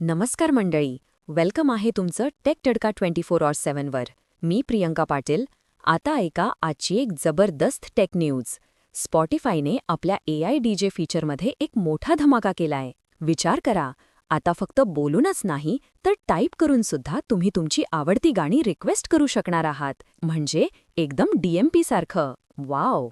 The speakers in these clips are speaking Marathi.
नमस्कार मंडळी. वेलकम आहे तुमचं tech Tadka twenty four or सेव्हनवर मी प्रियंका पाटील. आता ऐका आजची एक जबरदस्त टेक न्यूज स्पॉटीफायने आपल्या ए आय डी जे फीचरमध्ये एक मोठा धमाका केलाय. विचार करा. आता फक्त बोलूनच नाही तर टाईप करून सुद्धा तुम्ही तुमची आवडती गाणी रिक्वेस्ट करू शकणार आहात. म्हणजे एकदम डीएमपी सारखं. वाव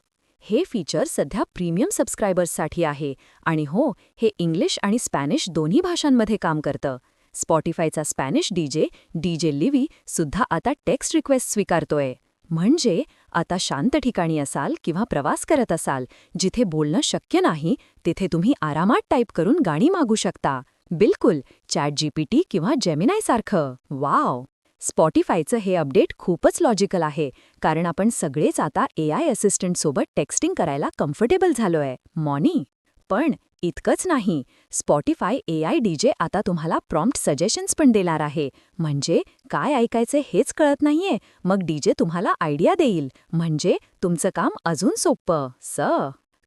हे फीचर सध्या प्रीमियम सबस्क्रायबर्ससाठी आहे. आणि हो हे इंग्लिश आणि स्पॅनिश दोन्ही भाषांमध्ये काम करतं. स्पॉटीफायचा स्पॅनिश डीजे डीजे लिव्ही सुद्धा आता टेक्स्ट रिक्वेस्ट स्वीकारतोय. म्हणजे आता शांत ठिकाणी असाल किंवा प्रवास करत असाल जिथे बोलणं शक्य नाही तिथे तुम्ही आरामात टाईप करून गाणी मागू शकता. बिलकुल चॅट जीपीटी किंवा जेमिनायसारखं वाव स्पॉटीफायचं हे अपडेट खूपच लॉजिकल आहे कारण आपण सगळेच आता ए आय असिस्टंटसोबत टेक्स्टिंग करायला कम्फर्टेबल झालोय. मॉनी? पण इतकंच नाही. स्पॉटीफाय ए आय डीजे आता तुम्हाला प्रॉम्प्ट सजेशन्स पण देणार आहे. म्हणजे काय ऐकायचे हेच कळत नाहीये. मग डीजे तुम्हाला आयडिया देईल. म्हणजे तुमचं काम अजून सोपं. स.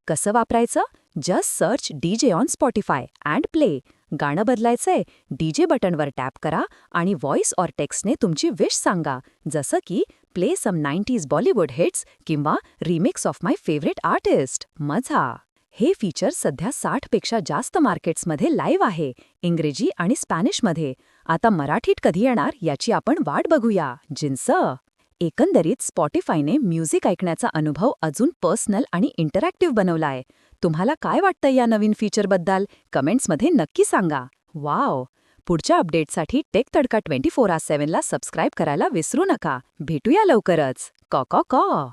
कसं वापरायचं? Just search DJ on Spotify and play गाणं बदलायचंय. डीजे बटनवर टॅप करा आणि व्हॉइस ऑर टेक्स्टने तुमची विश सांगा. जसं की play some nineties Bollywood hits किंवा remix of my favourite artist मझा हे फीचर सध्या साठपेक्षा जास्त मार्केट्समध्ये लाईव्ह आहे. इंग्रजी आणि स्पॅनिशमध्ये. आता मराठीत कधी येणार याची आपण वाट बघूया. जिन्स. एकंदरीत स्पॉटिफायने म्युझिक ऐकण्याचा अनुभव अजून पर्सनल आणि इंटरॅक्टिव्ह बनवलाय तुम्हाला काय वाटतं या नवीन फीचरबद्दल? कमेंट्समध्ये नक्की सांगा. वाव! पुढच्या अपडेटसाठी टेक तडका ट्वेंटी फोर आ सेव्हनला सबस्क्राईब करायला विसरू नका. भेटूया लवकरच. कॉ कॉ कॉ!